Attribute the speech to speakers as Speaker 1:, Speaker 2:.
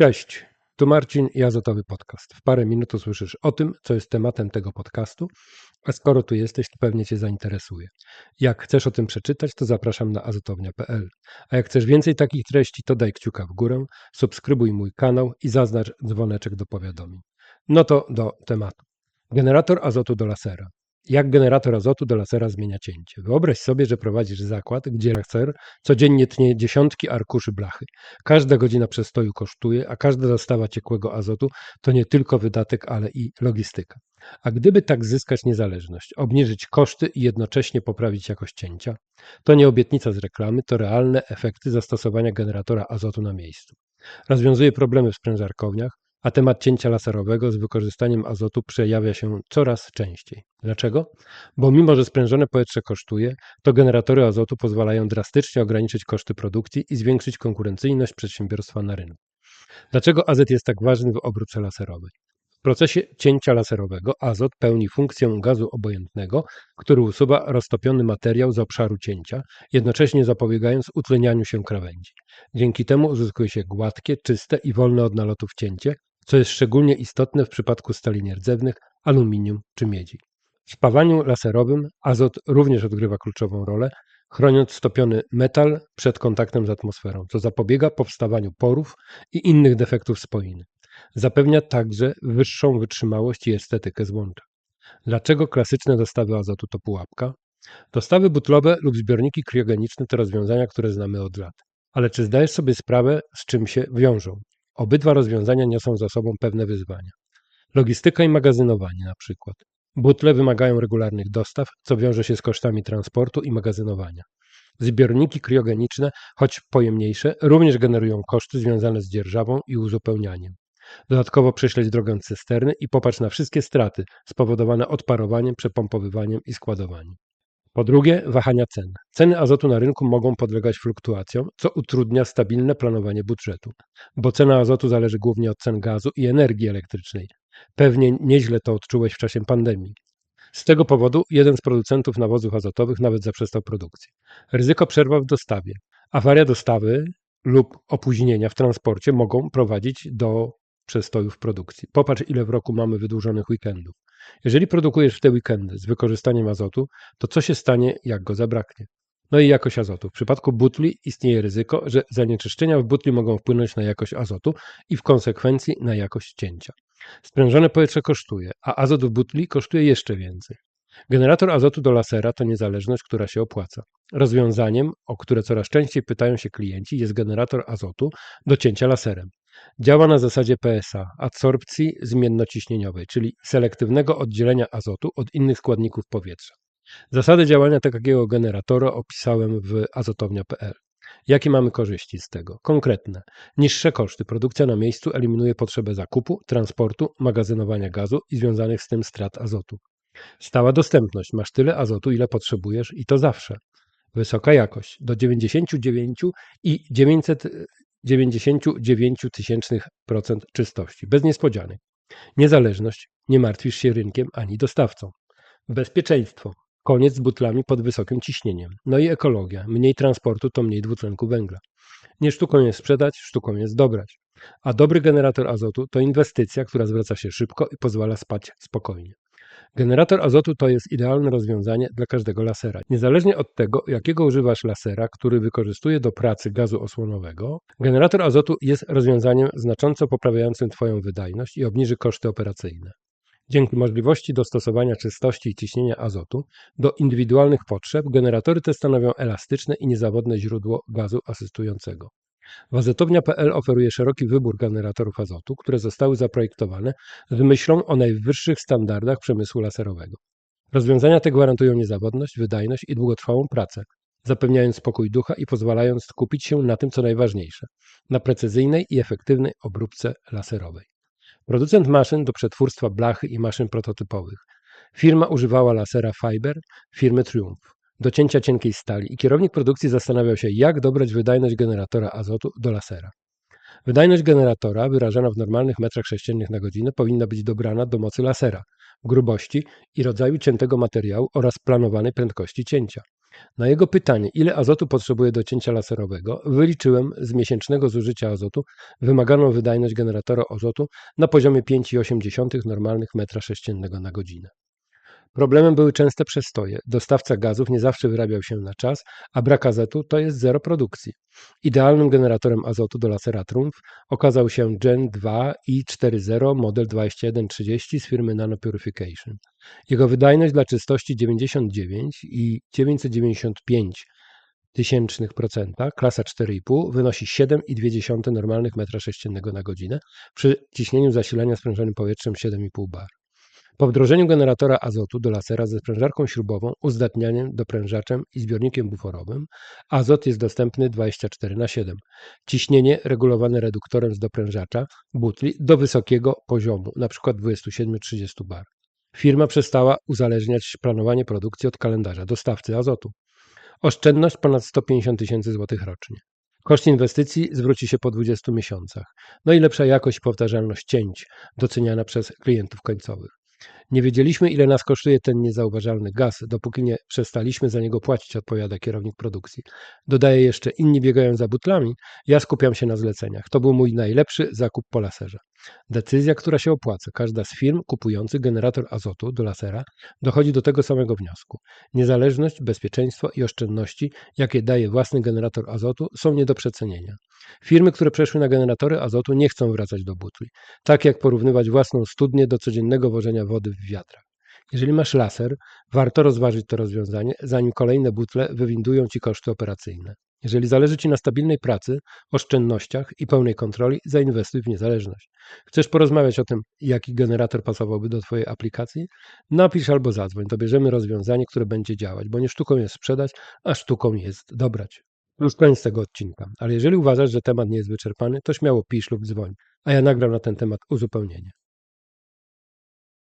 Speaker 1: Cześć, tu Marcin i Azotowy Podcast. W parę minut usłyszysz o tym, co jest tematem tego podcastu, a skoro tu jesteś, to pewnie Cię zainteresuje. Jak chcesz o tym przeczytać, to zapraszam na azotownia.pl. A jak chcesz więcej takich treści, to daj kciuka w górę, subskrybuj mój kanał i zaznacz dzwoneczek do powiadomień. No to do tematu. Generator azotu do lasera. Jak generator azotu do lasera zmienia cięcie? Wyobraź sobie, że prowadzisz zakład, gdzie laser codziennie tnie dziesiątki arkuszy blachy. Każda godzina przestoju kosztuje, a każda dostawa ciekłego azotu to nie tylko wydatek, ale i logistyka. A gdyby tak zyskać niezależność, obniżyć koszty i jednocześnie poprawić jakość cięcia? To nie obietnica z reklamy, to realne efekty zastosowania generatora azotu na miejscu. Rozwiązuje problemy w sprężarkowniach, a temat cięcia laserowego z wykorzystaniem azotu przejawia się coraz częściej. Dlaczego? Bo mimo, że sprężone powietrze kosztuje, to generatory azotu pozwalają drastycznie ograniczyć koszty produkcji i zwiększyć konkurencyjność przedsiębiorstwa na rynku. Dlaczego azot jest tak ważny w obróbce laserowej? W procesie cięcia laserowego azot pełni funkcję gazu obojętnego, który usuwa roztopiony materiał z obszaru cięcia, jednocześnie zapobiegając utlenianiu się krawędzi. Dzięki temu uzyskuje się gładkie, czyste i wolne od nalotów cięcie, co jest szczególnie istotne w przypadku stali nierdzewnych, aluminium czy miedzi. W spawaniu laserowym azot również odgrywa kluczową rolę, chroniąc stopiony metal przed kontaktem z atmosferą, co zapobiega powstawaniu porów i innych defektów spoiny. Zapewnia także wyższą wytrzymałość i estetykę złącza. Dlaczego klasyczne dostawy azotu to pułapka? Dostawy butlowe lub zbiorniki kriogeniczne to rozwiązania, które znamy od lat. Ale czy zdajesz sobie sprawę, z czym się wiążą? Obydwa rozwiązania niosą za sobą pewne wyzwania. Logistyka i magazynowanie na przykład. Butle wymagają regularnych dostaw, co wiąże się z kosztami transportu i magazynowania. Zbiorniki kriogeniczne, choć pojemniejsze, również generują koszty związane z dzierżawą i uzupełnianiem. Dodatkowo prześleć drogę cysterny i popatrz na wszystkie straty spowodowane odparowaniem, przepompowywaniem i składowaniem. Po drugie, wahania cen. Ceny azotu na rynku mogą podlegać fluktuacjom, co utrudnia stabilne planowanie budżetu, bo cena azotu zależy głównie od cen gazu i energii elektrycznej. Pewnie nieźle to odczułeś w czasie pandemii. Z tego powodu jeden z producentów nawozów azotowych nawet zaprzestał produkcji. Ryzyko przerwa w dostawie. Awaria dostawy lub opóźnienia w transporcie mogą prowadzić do przestojów produkcji. Popatrz, ile w roku mamy wydłużonych weekendów. Jeżeli produkujesz w te weekendy z wykorzystaniem azotu, to co się stanie, jak go zabraknie? No i jakość azotu. W przypadku butli istnieje ryzyko, że zanieczyszczenia w butli mogą wpłynąć na jakość azotu i w konsekwencji na jakość cięcia. Sprężone powietrze kosztuje, a azot w butli kosztuje jeszcze więcej. Generator azotu do lasera to niezależność, która się opłaca. Rozwiązaniem, o które coraz częściej pytają się klienci, jest generator azotu do cięcia laserem. Działa na zasadzie PSA, adsorpcji zmiennociśnieniowej, czyli selektywnego oddzielenia azotu od innych składników powietrza. Zasady działania takiego generatora opisałem w azotownia.pl. Jakie mamy korzyści z tego? Konkretne. Niższe koszty. Produkcja na miejscu eliminuje potrzebę zakupu, transportu, magazynowania gazu i związanych z tym strat azotu. Stała dostępność. Masz tyle azotu, ile potrzebujesz i to zawsze. Wysoka jakość. Do 99 i 999% czystości. Bez niespodzianek. Niezależność. Nie martwisz się rynkiem ani dostawcą. Bezpieczeństwo. Koniec z butlami pod wysokim ciśnieniem. No i ekologia. Mniej transportu to mniej dwutlenku węgla. Nie sztuką jest sprzedać, sztuką jest dobrać. A dobry generator azotu to inwestycja, która zwraca się szybko i pozwala spać spokojnie. Generator azotu to jest idealne rozwiązanie dla każdego lasera. Niezależnie od tego, jakiego używasz lasera, który wykorzystuje do pracy gazu osłonowego, generator azotu jest rozwiązaniem znacząco poprawiającym Twoją wydajność i obniży koszty operacyjne. Dzięki możliwości dostosowania czystości i ciśnienia azotu do indywidualnych potrzeb, generatory te stanowią elastyczne i niezawodne źródło gazu asystującego. Wazotownia.pl oferuje szeroki wybór generatorów azotu, które zostały zaprojektowane z myślą o najwyższych standardach przemysłu laserowego. Rozwiązania te gwarantują niezawodność, wydajność i długotrwałą pracę, zapewniając spokój ducha i pozwalając skupić się na tym, co najważniejsze na precyzyjnej i efektywnej obróbce laserowej. Producent maszyn do przetwórstwa blachy i maszyn prototypowych. Firma używała lasera Fiber firmy Triumph do cięcia cienkiej stali i kierownik produkcji zastanawiał się, jak dobrać wydajność generatora azotu do lasera. Wydajność generatora, wyrażana w normalnych metrach sześciennych na godzinę, powinna być dobrana do mocy lasera, grubości i rodzaju ciętego materiału oraz planowanej prędkości cięcia. Na jego pytanie, ile azotu potrzebuje do cięcia laserowego, wyliczyłem z miesięcznego zużycia azotu wymaganą wydajność generatora azotu na poziomie 5,8 normalnych metra sześciennego na godzinę. Problemem były częste przestoje. Dostawca gazów nie zawsze wyrabiał się na czas, a brak azotu to jest zero produkcji. Idealnym generatorem azotu do lasera Trumf okazał się Gen 2 i40 model 2130 z firmy Nano Purification. Jego wydajność dla czystości 99 i 995 tysięcznych procenta, klasa 4,5 wynosi 7,2 normalnych metra sześciennego na godzinę przy ciśnieniu zasilania sprężonym powietrzem 7,5 bar. Po wdrożeniu generatora azotu do lasera ze sprężarką śrubową, uzdatnianiem, doprężaczem i zbiornikiem buforowym, azot jest dostępny 24 na 7. Ciśnienie regulowane reduktorem z doprężacza butli do wysokiego poziomu, np. 27-30 bar. Firma przestała uzależniać planowanie produkcji od kalendarza dostawcy azotu. Oszczędność ponad 150 tysięcy złotych rocznie. Koszt inwestycji zwróci się po 20 miesiącach. No i lepsza jakość i powtarzalność cięć doceniana przez klientów końcowych. Nie wiedzieliśmy, ile nas kosztuje ten niezauważalny gaz, dopóki nie przestaliśmy za niego płacić, odpowiada kierownik produkcji. Dodaje jeszcze, inni biegają za butlami, ja skupiam się na zleceniach. To był mój najlepszy zakup po laserze. Decyzja, która się opłaca. Każda z firm kupujących generator azotu do lasera dochodzi do tego samego wniosku. Niezależność, bezpieczeństwo i oszczędności, jakie daje własny generator azotu, są nie do przecenienia. Firmy, które przeszły na generatory azotu, nie chcą wracać do butli. Tak jak porównywać własną studnię do codziennego wożenia wody w wiatrach. Jeżeli masz laser, warto rozważyć to rozwiązanie, zanim kolejne butle wywindują ci koszty operacyjne. Jeżeli zależy Ci na stabilnej pracy, oszczędnościach i pełnej kontroli, zainwestuj w niezależność. Chcesz porozmawiać o tym, jaki generator pasowałby do Twojej aplikacji? Napisz albo zadzwoń, dobierzemy rozwiązanie, które będzie działać, bo nie sztuką jest sprzedać, a sztuką jest dobrać. Już koniec tego odcinka, ale jeżeli uważasz, że temat nie jest wyczerpany, to śmiało pisz lub dzwoń, a ja nagram na ten temat uzupełnienie.